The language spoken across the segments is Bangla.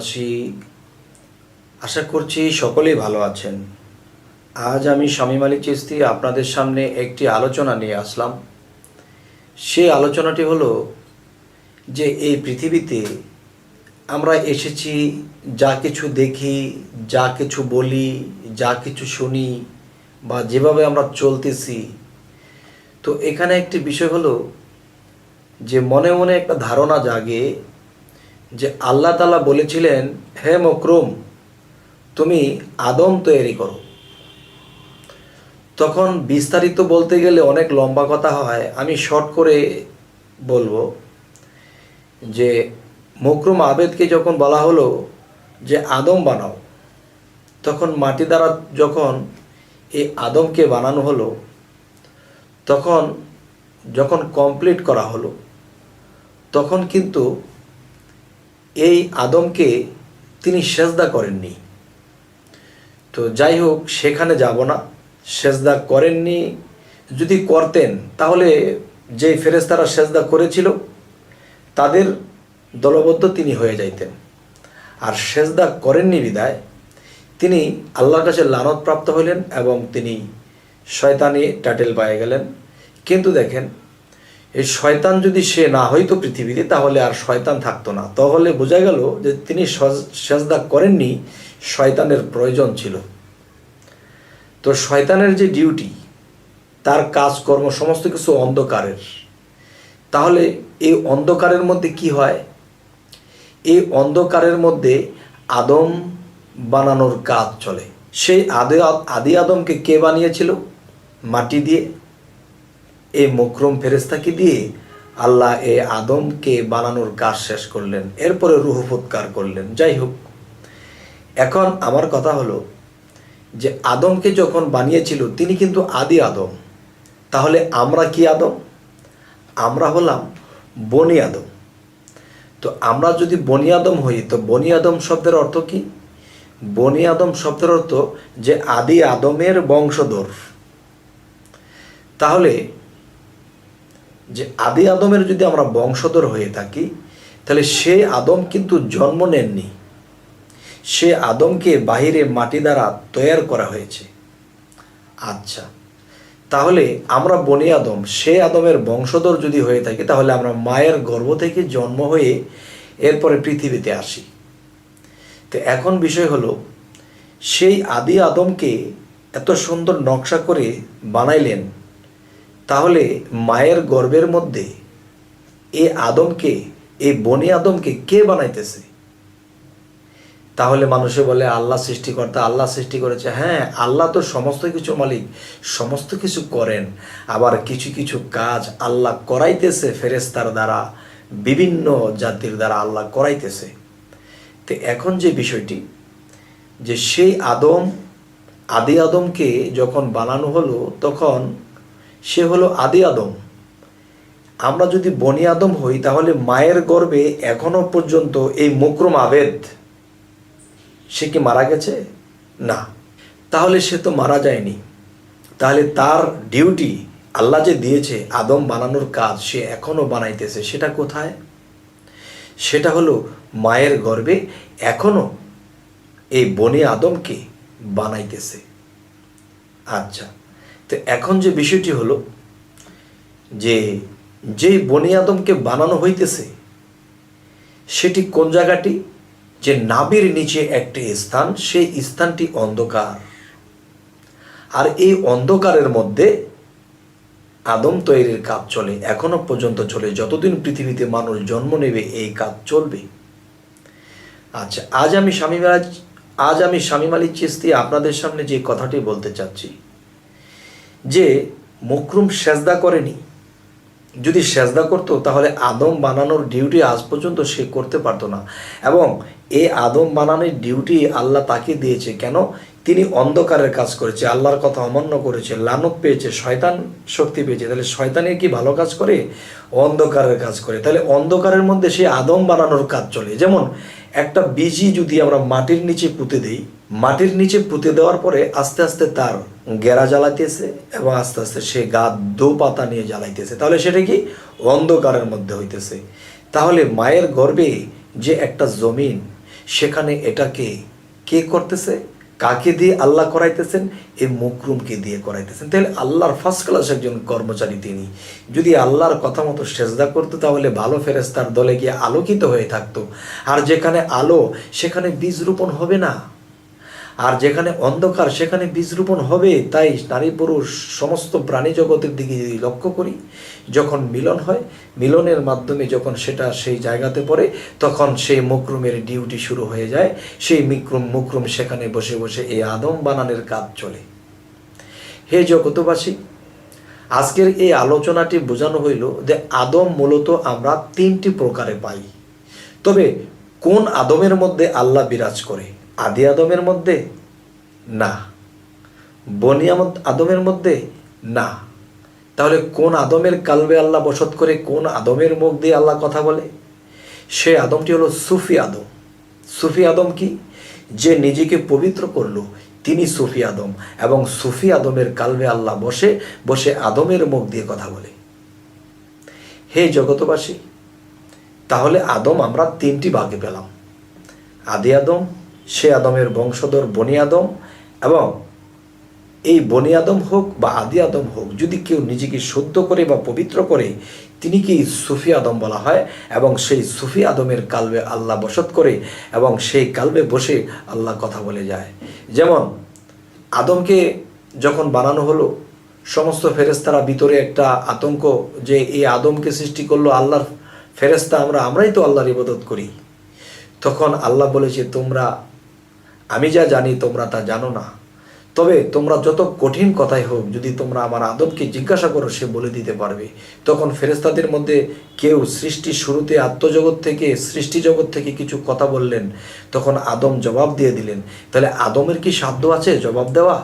এলাকাবাসী আশা করছি সকলেই ভালো আছেন। আজ আমি স্বামী আলী চিস্তি আপনাদের সামনে একটি আলোচনা নিয়ে আসলাম। সেই আলোচনাটি হলো যে এই পৃথিবীতে আমরা এসেছি, যা কিছু দেখি, যা কিছু বলি, যা কিছু শুনি বা যেভাবে আমরা চলতেছি। তো এখানে একটি বিষয় হলো যে মনে মনে একটা ধারণা জাগে যে আল্লাহ তালা বলেছিলেন, হে মকরুম, তুমি আদম তৈরি করো। তখন বিস্তারিত বলতে গেলে অনেক লম্বা কথা হয়। আমি শর্ট করে বলব যে, মকরুম আবেদকে যখন বলা হলো যে, আদম বানাও, তখন মাটি দ্বারা যখন এই আদমকে বানানো হলো, তখন যখন কমপ্লিট করা হলো, তখন কিন্তু এই আদমকে তিনি সেজদা করেননি। তো যাই হোক, সেখানে যাব না। সেজদা করেননি। যদি করতেন, তাহলে যে ফেরেস্তারা সেজদা করেছিল, তাদের দলবদ্ধ তিনি হয়ে যাইতেন। আর সেজদা করেননি বিদায় তিনি আল্লাহর কাছে লানতপ্রাপ্ত হলেন এবং তিনি শয়তানি টাটেল পায়ে গেলেন। কিন্তু দেখেন এই শয়তান যদি সে না হইতো পৃথিবীতে, তাহলে আর শয়তান থাকতো না। তাহলে বোঝা গেল যে তিনি সজ- সেজদা করেননি, শয়তানের প্রয়োজন ছিল। তো শয়তানের যে ডিউটি, তার কাজকর্ম সমস্ত কিছু অন্ধকারের। তাহলে এই অন্ধকারের মধ্যে কি হয়? এই অন্ধকারের মধ্যে আদম বানানোর কাজ চলে। সেই আদি আদি আদমকে কে বানিয়েছিল? মাটি দিয়ে। এই মকরম ফেরেস্তাকে দিয়ে আল্লাহ এ আদমকে বানানোর কাজ শেষ করলেন, এরপরে রুহ ফুৎকার করলেন। যাই হোক, এখন আমার কথা হলো যে আদমকে যখন বানিয়েছিল, তিনি কিন্তু আদি আদম। তাহলে আমরা কি আদম? আমরা হলাম বনি আদম। তো আমরা যদি বনি আদম হই, তো বনি আদম শব্দের অর্থ কি? বনি আদম শব্দের অর্থ যে আদি আদমের বংশধর। তাহলে যে আদি আদমের যদি আমরা বংশধর হয়ে থাকি, তাহলে সে আদম কিন্তু জন্ম নেননি। সে আদমকে বাহিরে মাটি দ্বারা তৈয়ার করা হয়েছে। আচ্ছা তাহলে আমরা বনি আদম, সে আদমের বংশধর যদি হয়ে থাকি, তাহলে আমরা মায়ের গর্ভ থেকে জন্ম হয়ে এরপরে পৃথিবীতে আসি। তো এখন বিষয় হলো, সেই আদি আদমকে এত সুন্দর নকশা করে বানাইলেন তাহলে মায়ের গর্ভের মধ্যে এ আদমকে এই বনি আদমকে কে বানাইতেছে? তাহলে মানুষে বলে, আল্লাহ সৃষ্টিকর্তা, আল্লাহ সৃষ্টি করেছে। হ্যাঁ আল্লাহ তো সমস্ত কিছু মালিক, সমস্ত কিছু করেন। আবার কিছু কিছু কাজ আল্লাহ করাইতেছে ফেরেস্তার দ্বারা, বিভিন্ন জাতির দ্বারা আল্লাহ করাইতেছে। তো এখন যে বিষয়টি, যে সেই আদম, আদি আদমকে যখন বানানো হলো, তখন সে হলো আদি আদম। আমরা যদি বনি আদম হই, তাহলে মায়ের গর্ভে এখনও পর্যন্ত এই মুকরম আবেদ, সে কি মারা গেছে? না। তাহলে সে তো মারা যায়নি। তাহলে তার ডিউটি আল্লাহ যে দিয়েছে, আদম বানানোর কাজ সে এখনও বানাইতেছে, সেটা কোথায়? সেটা হলো মায়ের গর্ভে এখনও এই বনে আদমকে বানাইতেছে। আচ্ছা। তো এখন যে বিষয়টি হলো যে যেই বনি আদমকে বানানো হইতেছে, সেটি কোন জায়গাটি? যে নাবির নিচে একটি স্থান, সেই স্থানটি অন্ধকার। আর এই অন্ধকারের মধ্যে আদম তৈরির কাজ চলে, এখনও পর্যন্ত চলে। যতদিন পৃথিবীতে মানুষ জন্ম নেবে, এই কাজ চলবে। আচ্ছা আজ আমি স্বামী আজ আমি স্বামী মালিক চিস্তি আপনাদের সামনে যে কথাটি বলতে চাচ্ছি যে মকরুম সেজদা করেনি। যদি সেজদা করতো, তাহলে আদম বানানোর ডিউটি আজ পর্যন্ত সে করতে পারতো না। এবং এই আদম বানানোর ডিউটি আল্লাহ তাকে দিয়েছে। কেন? তিনি অন্ধকারের কাজ করেছে, আল্লাহর কথা অমান্য করেছে, লানত পেয়েছে, শয়তান শক্তি পেয়েছে। তাহলে শয়তানের কি ভালো কাজ করে? অন্ধকারের কাজ করে। তাহলে অন্ধকারের মধ্যে সে আদম বানানোর কাজ চলে। যেমন একটা বীজি যদি আমরা মাটির নিচে পুঁতে দিই, মাটির নিচে পুঁতে দেওয়ার পরে আস্তে আস্তে তার গেরা জ্বালাইতেছে এবং আস্তে আস্তে সে গা দো পাতা নিয়ে জ্বালাইতেছে। তাহলে সেটা কি? অন্ধকারের মধ্যে হইতেছে। তাহলে মায়ের গর্বে যে একটা জমিন, সেখানে এটাকে কে করতেছে? কাকে দিয়ে আল্লাহ করাইতেছেন? এই মকরুমকে দিয়ে করাইতেছেন। তাহলে আল্লাহর ফার্স্ট ক্লাস একজন কর্মচারী তিনি। যদি আল্লাহর কথা মতো সেজদা করতো, তাহলে ভালো ফেরেস্তার দলে গিয়ে আলোকিত হয়ে থাকতো। আর যেখানে আলো, সেখানে বীজ রোপণ হবে না। আর যেখানে অন্ধকার, সেখানে বীজ রোপণ হবে, তাই নারী পুরুষ সমস্ত প্রাণী জগতের দিকে যদি লক্ষ্য করি, যখন মিলন হয়, মিলনের মাধ্যমে যখন সেটা সেই জায়গাতে পড়ে, তখন সেই মুকরুমের ডিউটি শুরু হয়ে যায়। সেই মিক্রুম, মুকরুম সেখানে বসে বসে এই আদম বানানের কাজ চলে। হে জগতবাসী আজকের এই আলোচনাটি বোঝানো হইল যে আদম মূলত আমরা তিনটি প্রকারে পাই। তবে কোন আদমের মধ্যে আল্লাহ বিরাজ করে? আদি আদমের মধ্যে না। বনি আদমের মধ্যে না। তাহলে কোন আদমের কালবে আল্লাহ বসত করে কোন আদমের মুখ দিয়ে আল্লাহ কথা বলে? সে আদমটি হলো সুফি আদম। সুফি আদম কি? যে নিজেকে পবিত্র করল, তিনি সুফি আদম এবং সুফি আদমের কালবে আল্লাহ বসে বসে আদমের মুখ দিয়ে কথা বলে। হে জগতবাসী তাহলে আদম আমরা তিনটি ভাগে পেলাম। আদি আদম সে আদমের বংশধর বনি আদম এবং এই বনি আদম হোক বা আদি আদম হোক, যদি কেউ নিজেকে শুদ্ধ করে বা পবিত্র করে তিনি কি সুফি আদম বলা হয় এবং সেই সুফি আদমের কালবে আল্লাহ বসত করে এবং সেই কালবে বসে আল্লাহ কথা বলে যায়। যেমন আদমকে যখন বানানো হলো, সমস্ত ফেরেস্তারা ভিতরে একটা আতঙ্ক যে এই আদমকে সৃষ্টি করল আল্লাহর ফেরেস্তা আমরা আমরাই তো আল্লাহর ইবাদত করি। তখন আল্লাহ বলেছে তোমরা আমি যা জানি তোমরা তা জানো না। তবে তোমরা যত কঠিন কথাই হোক, যদি তোমরা আমার আদবকে জিজ্ঞাসা করো, সে বলে দিতে পারবে। তখন ফেরেস্তাদের মধ্যে কেউ সৃষ্টির শুরুতে আত্মজগৎ থেকে, সৃষ্টি জগৎ থেকে কিছু কথা বললেন। তখন আদম জবাব দিয়ে দিলেন, তাহলে আদমের কি সাধ্য আছে জবাব দেওয়া?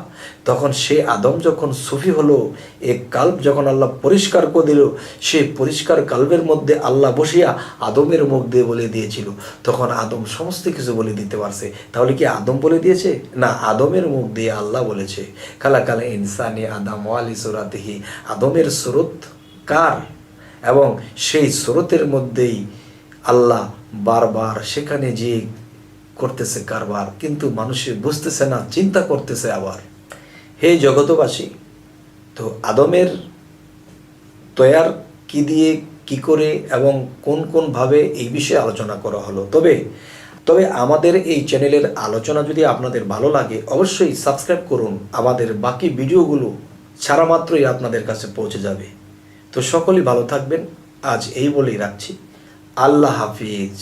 তখন সে আদম যখন সুফি হলো, এ কাল্প যখন আল্লাহ পরিষ্কার করে দিল, সে পরিষ্কার কাল্পের মধ্যে আল্লাহ বসিয়া আদমের মুখ দিয়ে বলে দিয়েছিল। তখন আদম সমস্ত কিছু বলে দিতে পারছে। তাহলে কি আদম বলে দিয়েছে? না, আদমের মুখ দিয়ে আল্লাহ বলেছে। কালা কালা ইনসানি আদম ওয়ালি সুরাতিহি। আদমের স্রোত কার? এবং সেই স্রোতের মধ্যেই আল্লাহ বারবার সেখানে যে করতেছে কারবার। কিন্তু মানুষে বুঝতেছে না, চিন্তা করতেছে আবার। হে জগতবাসী তো আদমের তৈয়ার কি দিয়ে, কি করে এবং কোন কোন ভাবে এই বিষয়ে আলোচনা করা হলো? তবে তবে আমাদের এই চ্যানেলের আলোচনা যদি আপনাদের ভালো লাগে, অবশ্যই সাবস্ক্রাইব করুন। আমাদের বাকি ভিডিওগুলো ছাড়া মাত্রই আপনাদের কাছে পৌঁছে যাবে। তো সকলেই ভালো থাকবেন। আজ এই বলেই রাখছি। আল্লাহ হাফিজ।